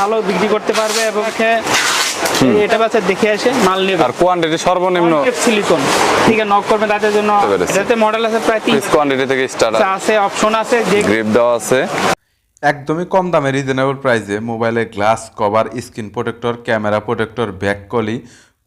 ভালো বিক্রি করতে পারবে এবং এটা বাচ্চা দেখে আসে মাল নেবে। আর কোয়ান্টিটি সর্বনিম্ন। সিলিকন ঠিক আছে নক করবে তাদের জন্য এটাতে মডেল আছে প্রায় তিন কোয়ান্টিটি থেকে স্টার্ট আছে অপশন আছে যে গ্রিপ দেওয়া আছে। একদমই কম দামে রিজনেবল প্রাইসে মোবাইলের glass cover screen protector camera protector back কলি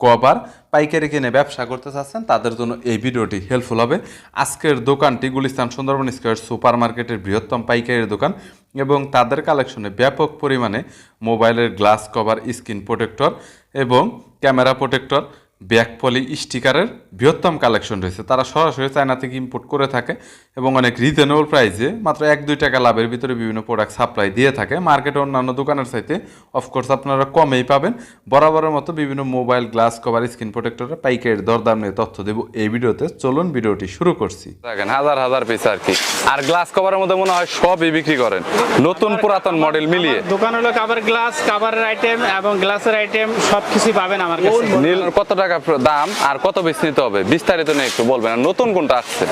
কভার পাইকারি কিনে ব্যবসা করতে চাচ্ছেন তাদের জন্য এই ভিডিওটি হেল্পফুল হবে। আজকের দোকানটি গুলিস্তান সুন্দরবন স্কোয়ার সুপার মার্কেটের বৃহত্তম পাইকারি দোকান। এবং তাদের কালেকশনে ব্যাপক পরিমাণে মোবাইলের গ্লাস কভার স্ক্রিন প্রোটেক্টর এবং ক্যামেরা প্রোটেক্টর ব্যাক পলি স্টিকারের বৃহত্তম কালেকশন রয়েছে। তারা সরাসরি চায়না থেকে ইম্পোর্ট করে থাকে। এবং অনেক রিজনেবল প্রাইসে মাত্র এক দুই টাকা লাভের ভিতরে বিভিন্ন প্রোডাক্ট সাপ্লাই দিয়ে থাকে। মার্কেটে অন্যান্য দোকানের চাইতে অফকোর্স আপনারা কমেই পাবেন। বরাবরের মতো বিভিন্ন মোবাইল গ্লাস কভার স্ক্রিন প্রোটেক্টরের পাইকারি দরদাম নিয়ে তথ্য দেব এই ভিডিওতে। চলুন ভিডিওটি শুরু করছি। দেখেন হাজার হাজার পিস আর কি। আর গ্লাস কভারের মধ্যে মনে হয় সবই বিক্রি করেন। নতুন পুরাতন মডেল মিলিয়ে। দোকান হলো কাভার গ্লাস কাভারের আইটেম এবং গ্লাসের আইটেম সব কিছুই পাবেন আমার কাছে। নীল কত টাকা দাম? আর কত পিস নিতে হবে? বিস্তারিত নিয়ে একটু বলবেন। আর নতুন কোনটা আসছে?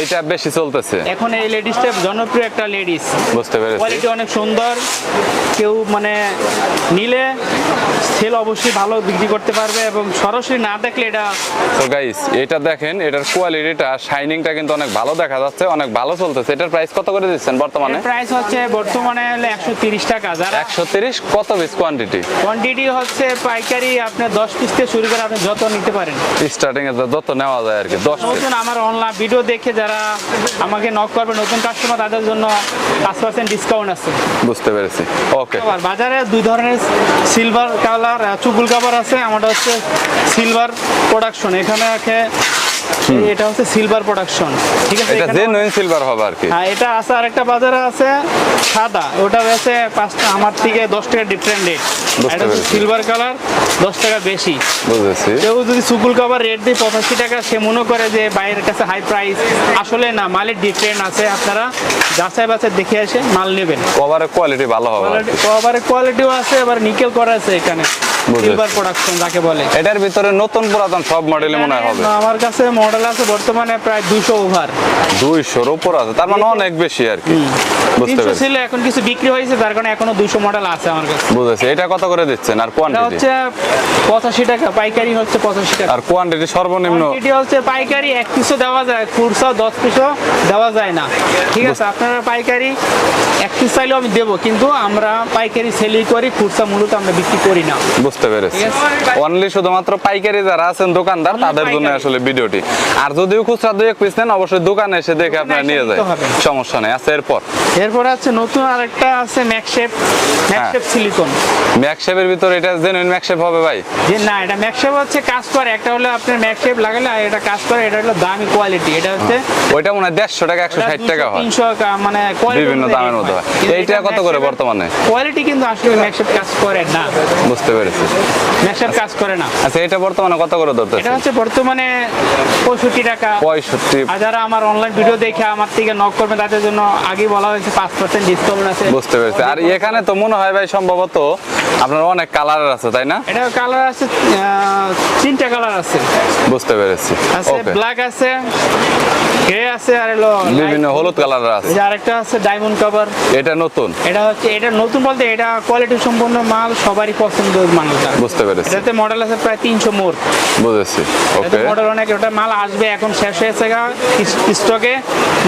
এইটা বেশি চলতেছে। এখন এই লেডিসটা জনপ্রিয় একটা লেডিস বুঝতে পেরেছি। কোয়ালিটি অনেক সুন্দর। কেউ মানে নিলে সেল অবশ্যই ভালো বিক্রি করতে পারবে এবং সরাসরি না দেখলে এটা তো গাইস এটা দেখেন এটার কোয়ালিটিটা শাইনিংটা কিন্তু অনেক ভালো দেখা যাচ্ছে অনেক ভালো চলতেছে। এটার প্রাইস কত করে দিচ্ছেন বর্তমানে? প্রাইস হচ্ছে বর্তমানে হলো একশো তিরিশ টাকা। যারা একশো তিরিশ কত পিস কোয়ান্টিটি কোয়ান্টিটি হচ্ছে পাইকারি আপনার দশ পিস থেকে শুরু করে আপনি যত নিতে পারেন। স্টার্টিং এ যত নেওয়া যায় আর কি দশ পিস নতুন আমার অনলাইন ভিডিও দেখে যারা আমাকে নক করবে নতুন কাস্টমার তাদের জন্য পাঁচ পার্সেন্ট ডিসকাউন্ট আছে। বুঝতে পেরেছি। ওকে আবার বাজারে দুই ধরনের সিলভার কালার চুকুল কাভার আছে আমাদের হচ্ছে সিলভার প্রোডাকশন এখানে আছে এটা হচ্ছে সিলভার প্রোডাকশন ঠিক আছে এটা জেনুইন সিলভার হবে আর কি। হ্যাঁ এটা আছে আরেকটা বাজারে আছে সাদা। ওটা আছে পাঁচটা আমার থেকে দশ টাকা ডিফারেন্ট রেট এটা হচ্ছে সিলভার কালার দশ টাকা বেশি। বুঝেছি। কেউ যদি সুকুল কাভার রেট দিয়ে পঁচাশি টাকা সে মনে করে যে বাইরের কাছে হাই প্রাইস আসলে না মালের ডিফারেন্ট আছে আপনারা যাচাই বাছাই দেখে এসে মাল নেবেন। কভারের কোয়ালিটি ভালো হবে কভারের কোয়ালিটিও আছে আবার নিকেল করা আছে এখানে। সিলভার প্রোডাকশন যাকে বলে। এটার ভিতরে নতুন পুরাতন সব মডেলই মনে হয় হবে। আমার কাছে মডেল আছে বর্তমানে প্রায় দুশো ওভার দুইশোর উপর আছে তার মানে অনেক বেশি আর কি। বুঝতে পেরেছি। ছিল এখন কিছু বিক্রি হয়েছে তার কারণে এখনও দুশো মডেল আছে আমার কাছে। বুঝেছি এটা কত করে দিচ্ছেন আর কোয়ান্টিটি হচ্ছে পঁচাশি টাকা পাইকারি হচ্ছে পঁচাশি টাকা। আর কোয়ান্টিটি সর্বনিম্ন? কোয়ান্টিটি হচ্ছে পাইকারি এক পিসও দেওয়া যায় খুরসা দশ পিসও দেওয়া যায় না। ঠিক আছে আপনারা পাইকারি এক পিস চাইলেও আমি দেবো কিন্তু আমরা পাইকারি সেলই করি খুরসা মূলত আমরা বিক্রি করি না। বুঝতে পেরেছি। অনলি শুধুমাত্র পাইকারি যারা আছেন দোকানদার তাদের জন্য আসলে ভিডিওটি। আর যদিও খুচরা দুই এক পিস নেন অবশ্যই দোকানে এসে দেখে আপনারা নিয়ে যায় সমস্যা নেই। আচ্ছা এরপর? এরপরে আছে নতুন আরেকটা আছে ম্যাকশেপ ম্যাকশেপ সিলিকন ম্যাকশেপের ভিতরে এটা জেনুইন ম্যাকশেপ হবে ভাই। যে না এটা ম্যাকশেপ হচ্ছে কাজ করে একটা হলো আপনার ম্যাকশেপ লাগালে আর এটা কাজ করে এটা হলো দামি কোয়ালিটি এটা হচ্ছে ওইটা মনে হয় দেড়শো টাকা একশো ষাট টাকা হয়। তিনশো মানে quality বিভিন্ন দামের মধ্যে হয়। এইটা কত করে বর্তমানে? কোয়ালিটি কিন্তু আসলে ম্যাকশেপ কাজ করে না। বুঝতে পেরেছি। ম্যাকশেপ কাজ করে না। আচ্ছা এটা বর্তমানে কত করে এটা হচ্ছে বর্তমানে পঁয়ষট্টি টাকা। পঁয়ষট্টি। আর যারা আমার অনলাইন ভিডিও দেখে আমার থেকে নক করবে তাদের জন্য আগে বলা হয়েছে পাঁচ পার্সেন্ট ডিসকাউন্ট আছে। বুঝতে পেরেছি। আর এখানে তো মনে হয় ভাই সম্ভবত আপনার অনেক কালারের আছে তাই না? এটা কালার আছে তিনটা কালার আছে। বুঝতে পেরেছি। আছে ব্ল্যাক আছে গ্রে আছে আর হলো বিভিন্ন হলুদ কালারের আছে। এই আরেকটা আছে ডায়মন্ড কভার এটা নতুন? এটা হচ্ছে এটা নতুন বলতে এটা কোয়ালিটি সম্পন্ন মাল সবারই পছন্দের মালটা। বুঝতে পেরেছি। এটাতে মডেল আছে প্রায় তিনশো মোট বুঝেছি। ওকে মডেল অনেক ওটা মাল আসবে এখন শেষ হয়েছে গা স্টকে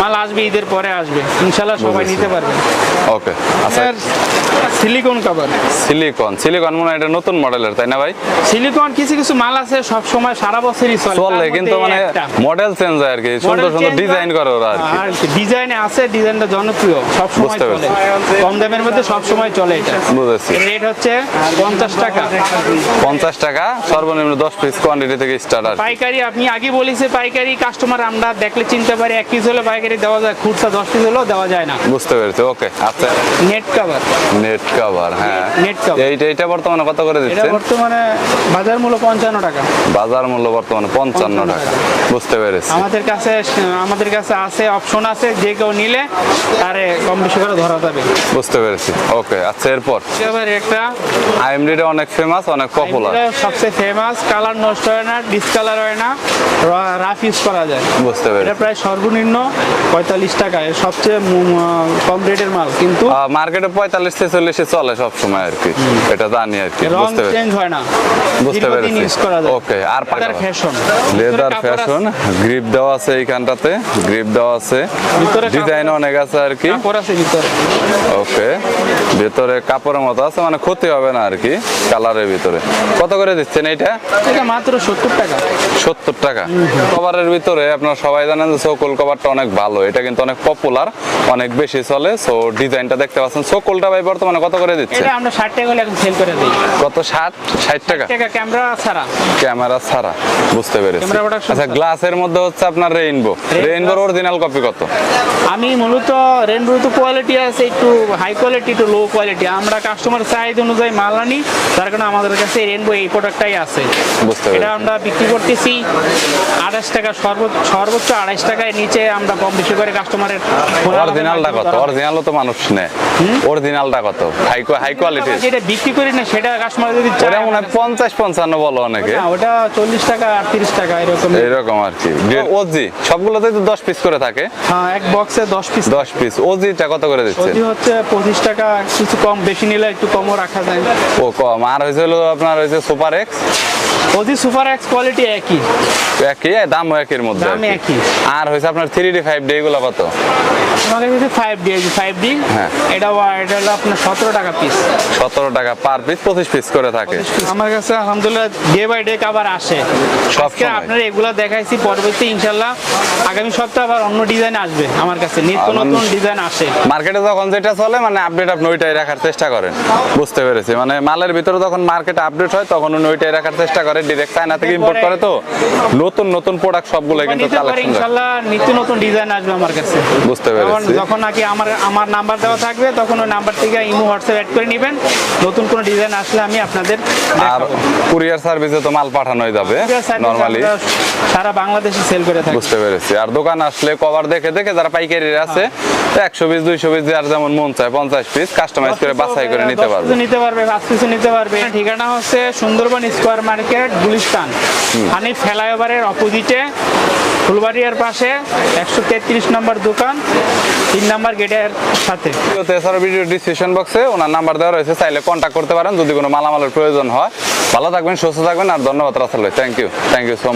মাল আসবে ঈদের পরে আসবে। ইনশাল্লাহ সবাই। নিতে পারবে। ওকে আচ্ছা। Silicon cover silicon silicon silicon মনে হয় এটা নতুন মডেলের তাই না ভাই? সিলিকন কিছু কিছু মাল আছে সব সময় সারা বছরই চলে। চলে কিন্তু মানে মডেল চেঞ্জ হয় আর কি সুন্দর সুন্দর ডিজাইন করে ওরা আর কি ডিজাইনে আছে ডিজাইনটা জনপ্রিয় সব সময় চলে। কম দামের মধ্যে সব সময় চলে এটা। বুঝেছি। রেট হচ্ছে পঞ্চাশ টাকা। পঞ্চাশ টাকা সর্বনিম্ন দশ পিস কোয়ান্টিটি থেকে স্টার্ট আর পাইকারি আপনি আগে বলেছে পাইকারি কাস্টমার আমরা দেখলে চিনতে পারি এক পিস হলে পাইকারি দেওয়া যায় খুচরা দশ পিস হলেও দেওয়া যায় না। বুঝতে পেরেছি ওকে আচ্ছা। নেট কভার নেট কভার হ্যাঁ। Net cover। এইটা এইটা বর্তমানে কত করে এটা দিচ্ছেন? বর্তমানে বাজার মূল্য পঞ্চান্ন টাকা। বাজার মূল্য বর্তমানে পঞ্চান্ন টাকা। বুঝতে পেরেছি। আমাদের কাছে আমাদের কাছে আছে অপশন আছে যে কেউ নিলে তারে কম বেশি করে ধরা যাবে। বুঝতে পেরেছি। ওকে আচ্ছা এরপর? এবার একটা আইএমডিটা অনেক ফেমাস অনেক পপুলার সবচেয়ে ফেমাস কালার নষ্ট হয় না ডিসকালার হয় না রাফ ইউজ করা যায়। বুঝতে এটা প্রায় সর্বনিম্ন পঁয়তাল্লিশ টাকা সবচেয়ে কম রেটের মাল কিন্তু মার্কেটে পঁয়তাল্লিশ ছেচল্লিশে চলে সব সময় আর কি। এটা জানি আর কি বুঝতে পেরেছি। চেঞ্জ হয় না। বুঝতে পেরেছি। Okay, আর পাকা- leather fashion leather fashion grip দেওয়া আছে এইখানটাতে গ্রিপ দেওয়া আছে। ডিজাইন অনেক আছে আর কি। কাপড় আছে ভিতরে। ওকে ভিতরে কাপড়ের মতো আছে মানে ক্ষতি হবে না আর কি কালারের ভিতরে। কত করে দিচ্ছেন এইটা? এটা মাত্র সত্তর টাকা। সত্তর টাকা। কভারের ভিতরে আপনারা সবাই জানেন যে সোকল কভারটা অনেক ভালো এটা কিন্তু অনেক পপুলার অনেক বেশি চলে সো ডিজাইনটা দেখতে পাচ্ছেন। সোকলটা ভাই বর্তমানে কত করে দিচ্ছে এটা আমরা ষাট টাকা হলে এখন সেল করে দিই। কত ষাট? ষাট টাকা? টাকা ক্যামেরা ছাড়া। ক্যামেরা ছাড়া বুঝতে পেরেছি। আচ্ছা গ্লাসের মধ্যে হচ্ছে আপনার রেইনবো রেইনবোর অরিজিনাল কপি কত? আমি মূলত রেইনবো তো কোয়ালিটি আছে একটু হাই কোয়ালিটি একটু লো কোয়ালিটি আমরা কাস্টমার চাহিদা অনুযায়ী মাল আনি তার কারণে আমাদের কাছে রেনবো এই প্রোডাক্টটাই আছে। এটা আমরা বিক্রি করতেছি আড়াইশ টাকা সর্বোচ্চ সর্বোচ্চ আড়াইশ টাকায় নিচে আমরা কম বেশি করে কাস্টমারের অরিজিনালটা কত? অরিজিনালও তো মানুষ নেয়। অরিজিনালটা কত? হাই হাই কোয়ালিটি যেটা বিক্রি করি না সেটা কাস্টমার যদি চায় ওটা মনে হয় পঞ্চাশ পঞ্চান্ন বলো অনেকে। ওটা চল্লিশ টাকা আটত্রিশ টাকা এরকম। এইরকম আর কি। ওজি সবগুলোতে তো দশ পিস করে থাকে। হ্যাঁ এক বক্সে দশ পিস দশ পিস ওজিটা কত করে দিচ্ছে? ওটি হচ্ছে পঁচিশ টাকা কিছু কম বেশি নিলে একটু কমও রাখা যায়। ও কম। আর হয়েছে হলো আপনার হয়েছে super X OT super X quality একই। একই? দাম একের মধ্যে দাম একই। আর হয়েছে আপনার থ্রি ডি ফাইভ ডি এগুলো কত? আমাদের কাছে ফাইভ ডি ফাইভ ডি হ্যাঁ। এটা ওয়া- এটা হলো আপনার সতেরো টাকা পিস সতেরো টাকা পার পিস পঁচিশ পিস করে থাকে। আমার কাছে আলহামদুলিল্লাহ ডে বাই ডে কাবার আসে। আজকে আপনার এগুলো দেখাইছি পরবর্তী ইনশাল্লাহ আগামী সপ্তাহে আবার অন্য ডিজাইন আসবে আমার কাছে। নিত্য নতুন ডিজাইন আসে। মার্কেটে যখন যেটা চলে মানে আপডেট আপনি ওইটাই রাখার চেষ্টা করেন। বুঝতে পেরেছি। মানে মালের ভিতরে যখন মার্কেট আপডেট হয় তখন উনি ওইটাই রাখার চেষ্টা করে ডিরেক্ট চায়না থেকে ইম্পোর্ট করে তো। নতুন নতুন প্রোডাক্ট সবগুলো কিন্তু কালেকশন ইনশাল্লাহ নিত্য নতুন ডিজাইন আসবে আমার কাছে। বুঝতে পেরেছি। যখন নাকি আমার আমার নাম্বার দেওয়া থাকবে তখন ওই নাম্বার থেকে ইমো হোয়াটসঅ্যাপ অ্যাড করে নেবেন। নতুন কোনো ডিজাইন আসলে আমি আপনাদের আর কুরিয়ার সার্ভিসে তো মাল পাঠানোই যাবে নরমালি সারা বাংলাদেশে সেল করে থাকি। বুঝতে পেরেছি। আর দোকান আসলে কভার দেখে দেখে যারা পাইকারি আছে একশো পিস দুইশো পিস যার যেমন মন চায় পঞ্চাশ পিস কাস্টমাইজ করে বাছাই করে নিতে পারবে। নিতে পারবে পাঁচ পিসও নিতে পারবে। ঠিকানা হচ্ছে সুন্দরবন স্কোয়ার মার্কেট গুলিস্তান। হানি ফ্লাইওভারের অপোজিটে ফুলবাড়িয়ার পাশে একশো তেত্রিশ নম্বর দোকান। তিন নাম্বার গেটের সাথে। এছাড়া ভিডিও ডিসক্রিপশন বক্সে ওনার নাম্বার দেওয়া রয়েছে, চাইলে কন্ট্যাক্ট করতে পারেন যদি কোনো মালামালের প্রয়োজন হয়। ভালো থাকবেন, সুস্থ থাকবেন, আর ধন্যবাদ রাসেল ভাই। Thank you thank you so much